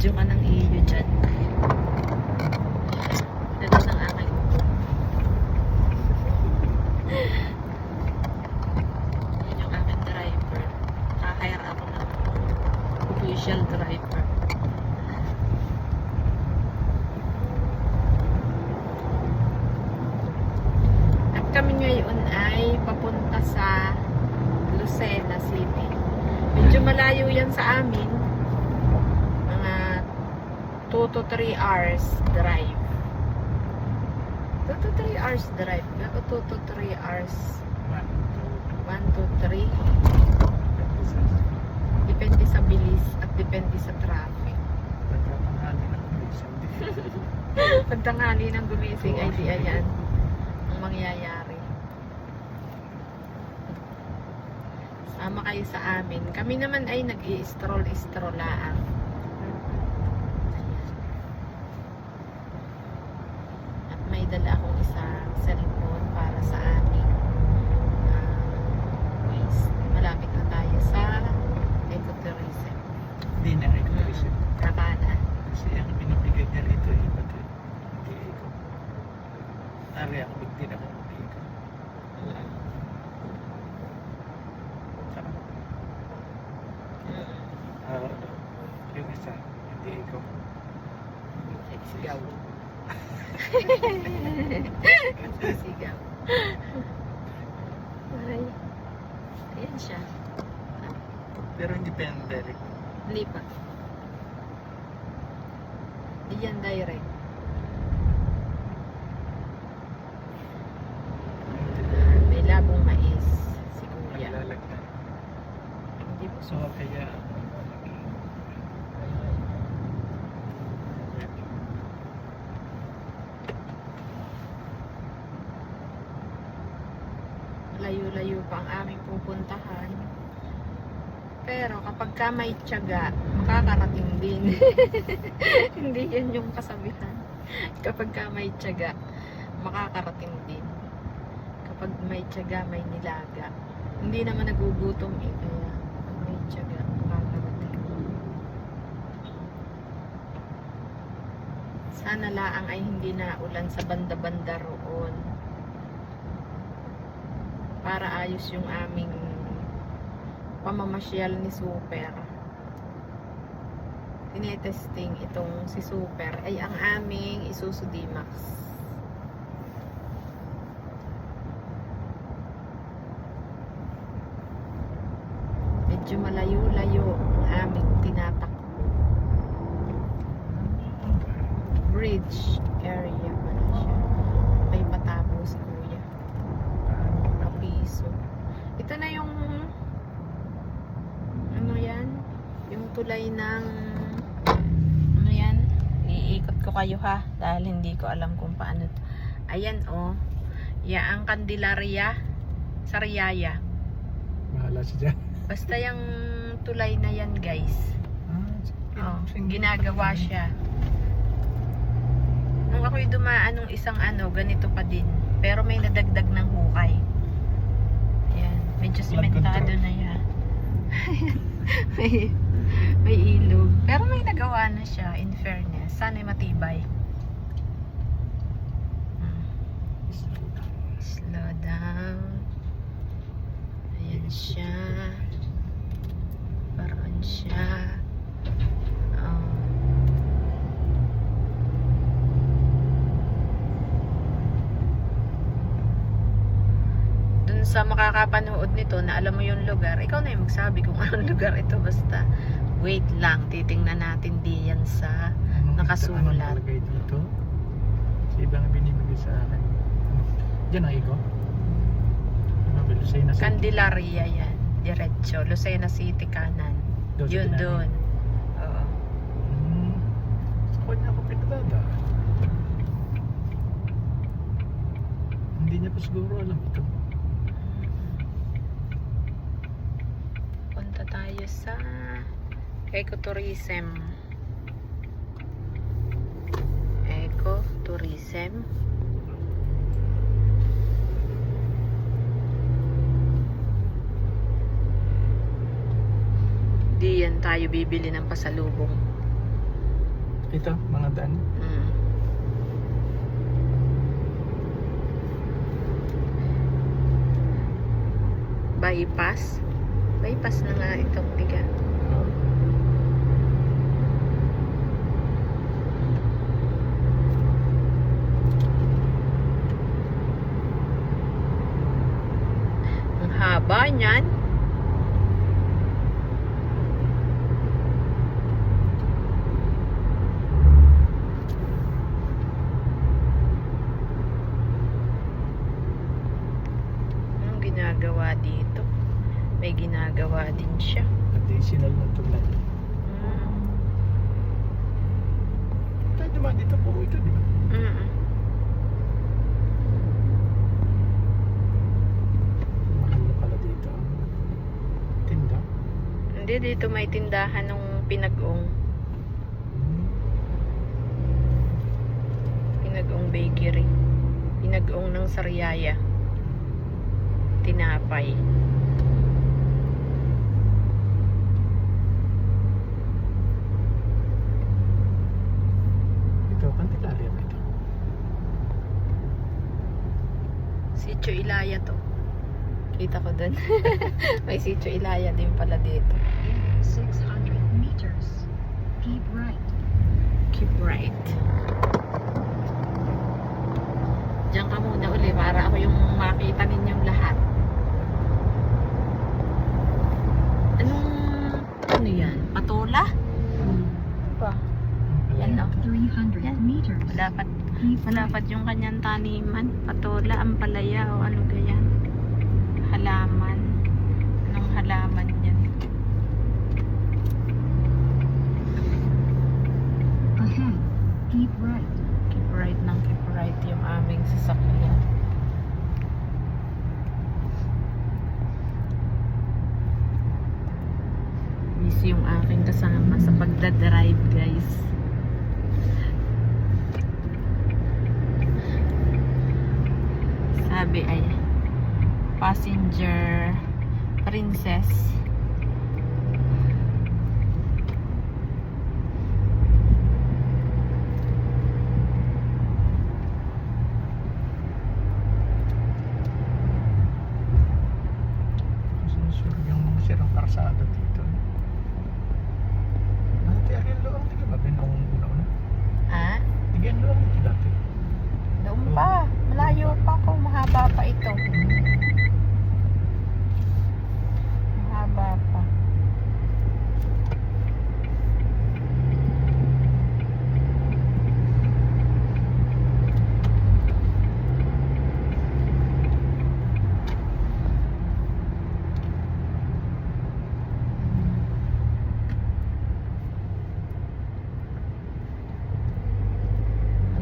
Video ka ng iyo dyan. Ganda ng aking Yan yung aking driver. Kakahire ako ng official driver. At kami ngayon ay papunta sa Lucena City. Medyo malayo yan sa amin. Mga 2 to 3 hours drive. 2 to 3 hours drive. Ako 2 to 3 hours. 1 to 3. Depende sa bilis at depende sa traffic. Pag tanghali ng gumising ay di ayan ang mangyayari. Sama kayo sa amin. Kami naman ay nag-i-stroll-stroll lang. At may dala akong isang cellphone para sa aming ah, waste. Malapit na tayo sa ecotourism. Hindi na ikaw kasi. Kakana. Kasi ang binibigay niya rito ay ba't hindi ikaw. Tari ako, big din ako hindi ikaw. Tara. Ah, yung isa, hindi ikaw. Sigaw. Sigaw. Ay. Ayan siya. Pero hindi penderic. Hindi pa. Hindi yan direct. May labong mais. Si kuya. Naglalagyan. Hindi po So, kaya... layo-layo pa ang aming pupuntahan. Pero kapag ka may tiyaga, makakarating din. Hindi yan yung kasabihan. Kapag ka may tiyaga, makakarating din. Kapag may tiyaga, may nilaga. Hindi naman nagugutom eh. Kaya kapag may tiyaga, makakarating. Sana laang ay hindi na ulan sa banda-banda roon para ayos yung aming pamamasyal ni Super. Tinetesting itong si Super ay ang aming Isuzu D-Max. Medyo malayo-layo ang aming tinatakbo. Bridge area pala siya. May patabo si Kuya. Kapiso. Ito na yung ano yan? Yung tulay ng ano yan? Iikot ko kayo ha dahil hindi ko alam kung paano. Ayan oh. Ya ang Candelaria sa Riyaya. Bahala siya dyan. Basta yung tulay na yan guys. Ah, Oh, ginagawa siya. Nung ako'y dumaan nung isang ano, ganito pa din. Pero may nadagdag ng hukay. Ayan, medyo simentado na yan. may, may ilog. Pero may nagawa na siya, in fairness. Sana'y matibay. Hmm, Slow down. Ayan siya. Siya. Oh. Dun sa makakapanood nito na alam mo yung lugar, ikaw na yung magsabi kung anong lugar ito basta. Wait lang, titingnan natin di yan sa Anong- Nakasulat. Nakalagay dito? Sa ibang binibigay sa akin. Diyan ang ikaw? Ano, Belusay na sa... Candelaria yan. Diretso. Lucena City kanan. Doon sa Yun tinabi. doon. Oo. Hmm. Sa kanya ako pinadadaan. Hindi niya pa siguro alam ito. Punta tayo sa ecotourism. Ecotourism. Di tayo bibili ng pasalubong. Ito, mga daan. Mm. Bypass. Bypass na nga itong tiga. Oh. Ang haba niyan. Anong ginagawa dito? May ginagawa din siya. Additional na tulad. Mm. Tayo naman dito po ito, di ba? Mm. Na pala dito. Tinda. Hindi, dito may tindahan ng pinag-ong. Pinag-ong bakery. Pinag-ong ng Sariaya. Tinapay. Ito, Candelaria ba ito? Sitio Ilaya to. Kita ko dun. may Sitio Ilaya din pala dito. In 600 meters, keep right. Keep right. Diyan ka muna uli para ako yung makita ninyong lahat. Anong, ano yan? Patola? Pa. Yan o. 300 Yan. meters, Dapat. Malapat yung kanyang taniman. Patola, ampalaya o ano ganyan. Halaman. Anong halaman yan? Ahead, keep right. Keep right ng keep right yung aming sasakyan. Busy yung aking kasama sa pagdadrive guys. Sabi ay passenger princess. Karsada dito. Dati Ariel Loang, di ka ba binong una-una? Ha? Tigyan Loang ito dati. Doon pa. Malayo pa ko. Mahaba pa ito. Mahaba pa.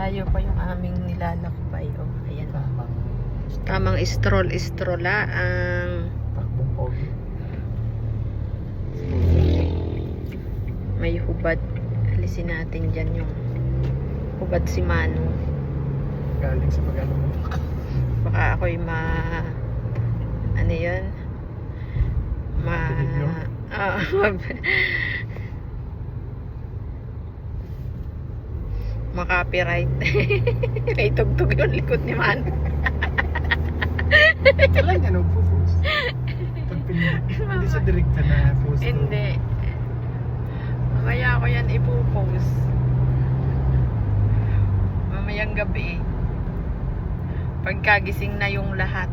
Malayo pa yung aming nilalakbay. Oh, ayan. Tamang Tamang stroll-strolla ang takbong pogi. may hubad. Alisin natin dyan yung hubad si Manu. Galing sa pag-alumundok. Baka ako'y ma... Ano yun? Ma... Video? Oo. ma-copyright. may tugtog yung likod ni Manu. Kailan niya? Pag pin- Hindi sa direkta na post. Hindi. Mamaya ko yan ipopost. Mamayang gabi. Pagkagising na yung lahat.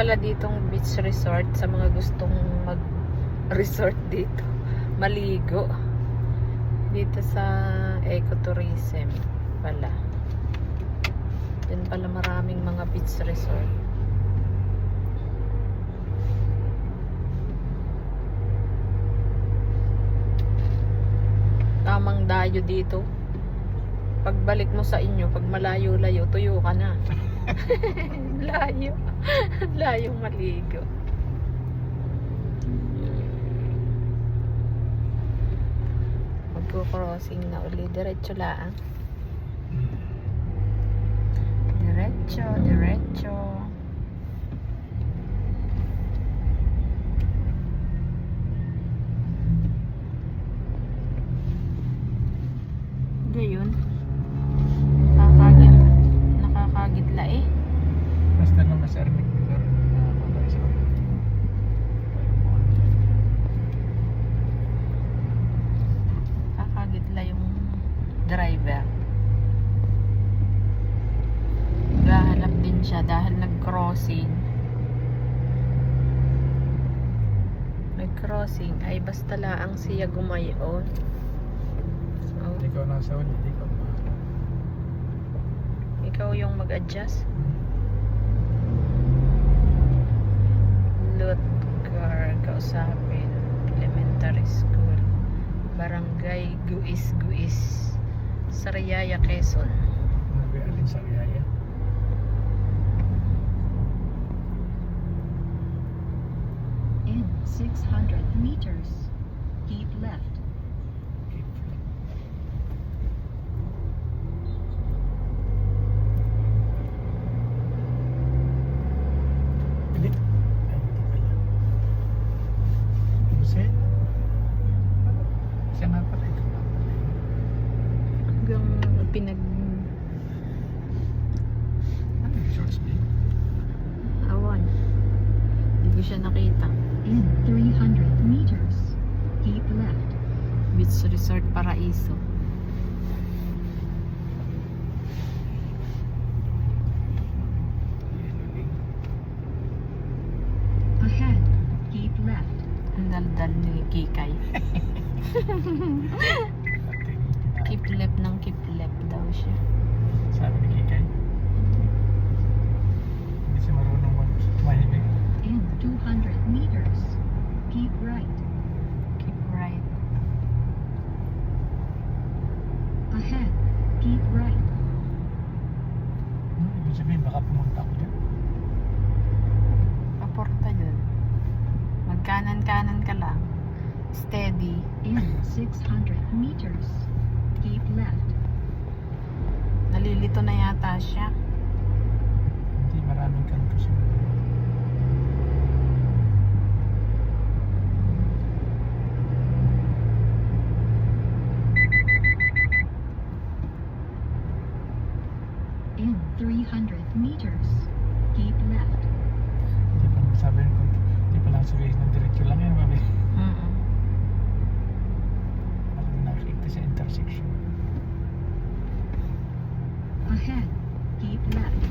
Pala ditong beach resort sa mga gustong mag-resort dito. Maligo. Dito sa ecotourism pala. Yan pala maraming mga beach resort. Tamang dayo dito. Pagbalik mo sa inyo, pag malayo-layo, tuyo ka na. layo. Layong maligo. Magko-crossing na uli. Diretso laang. Diretso, diretso. Gayon. Nakakagit. Nakakagitla eh. Basta naman sa Armic Miller. Nakakabay sa Kakagitla yung driver. Gahanap din siya dahil nag-crossing. Nag-crossing ay basta laang siya gumayon. Oh, Ikaw nasa ulit, ikaw ikaw yung mag-adjust. Lutgar kausapin. Elementary School. Barangay Guis Guis. Sariaya, Quezon. Nag-alin sa Riyaya. In 600 meters, keep left. Kikay. Kiplep ng kiplep daw siya. Sabi ni Kikay. Hindi siya marunong mag- tumahimik. In 200 meters, keep right. Keep right. Ahead, keep right. Hmm, ibig sabihin, baka pumunta ako dyan. Paporta yun. Magkanan-kanan ka lang. Steady. In 600 meters, keep left. Nalilito na yata siya. Hindi maraming kanto siguro. In 300 meters, keep left. Hindi pa sabi ko, hindi pa lang sabihin ng diretso lang yan. Babi. Mm Parang nakikita sa intersection. Ahead, keep left.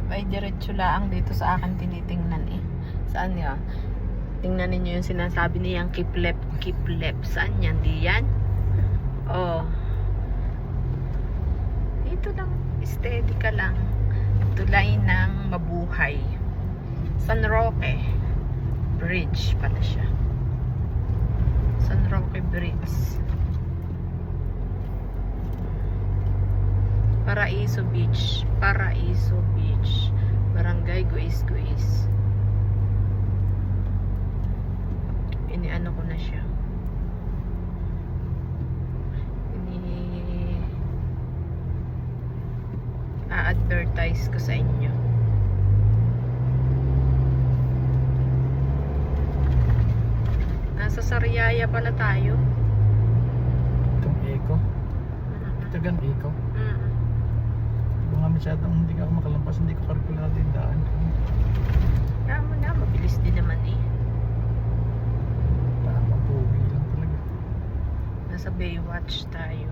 Kiplep ay diretso laang dito sa akin tinitingnan eh. Saan yan? Tingnan ninyo yung sinasabi niyang kiplep, kiplep. Saan yan? Di yan? Oh. Dito lang. Steady ka lang. Tulay ng mabuhay. San Roque. Bridge pala siya. San Roque Bridge. Paraiso Beach. Paraiso Beach. Barangay Guis Guis. Iniano ko na siya. Ini a-advertise ko sa inyo. Nasa Sariaya pala tayo. Itong eco. Ito gan eco. Mm. Mga masyadong hindi ka ako makalampas, hindi ko kalkulado yung daan. Tama na, mabilis din naman eh. Tama, puwi lang talaga. Nasa Baywatch tayo.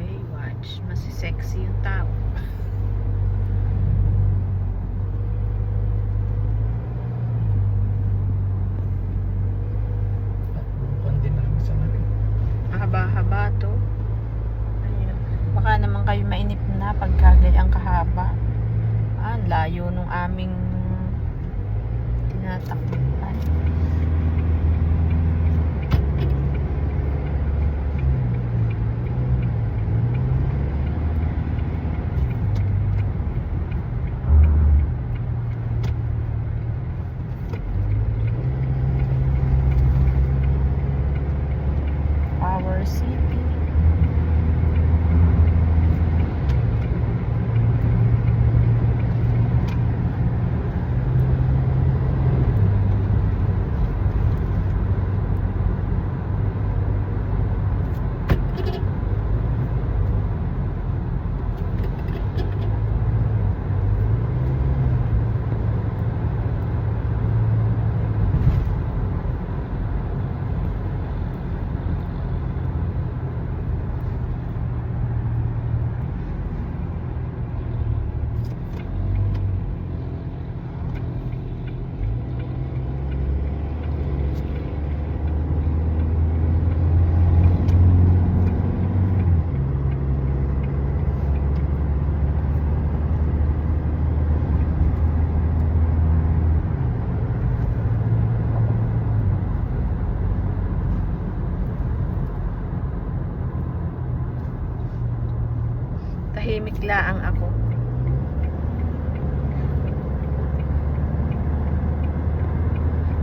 Baywatch. Mas sexy yung tao. University Tahimik laang ako.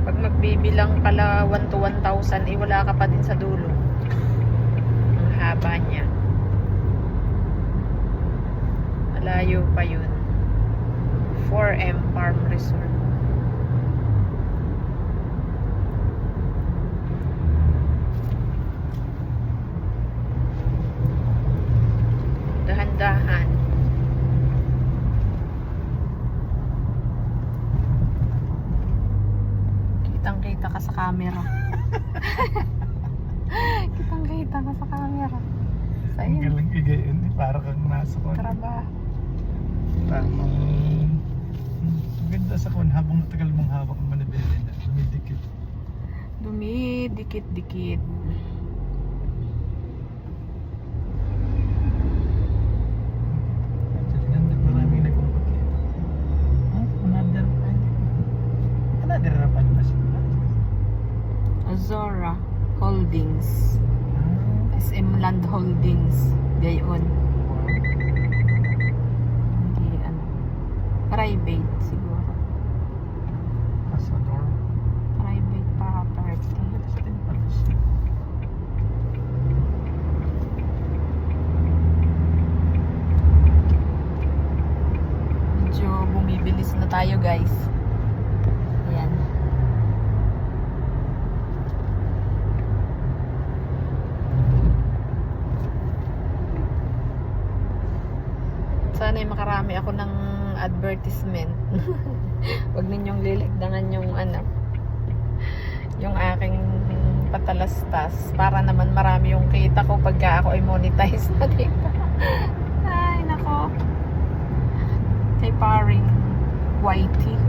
Pag magbibilang pala 1 to 1,000, eh wala ka pa din sa dulo. Ang haba niya. Malayo pa yun. 4M Farm Resort. Camera. Kitang-kita ka sa camera. Sa Ang iyo. galing igayin. eh, Para kang nasa kon. Trabaho. Tamang... Ang ganda sa kon habang matagal mong hawak ang manibili na. Dumidikit. Dumi, dikit-dikit. Tingnan din maraming nagkumpot dito. Oh, another Another rapan ba sila? Azora Holdings. Ah, SM Land Holdings. Gayon. Hindi, ano. Private siguro. Pasador. Private property. Medyo bumibilis na tayo guys. Ayan. Makarami ako ng advertisement. Huwag ninyong liligdangan yung ano, yung aking patalastas para naman marami yung kita ko pagka ako ay monetize na dito. Ay, nako. Kay paring Whitey.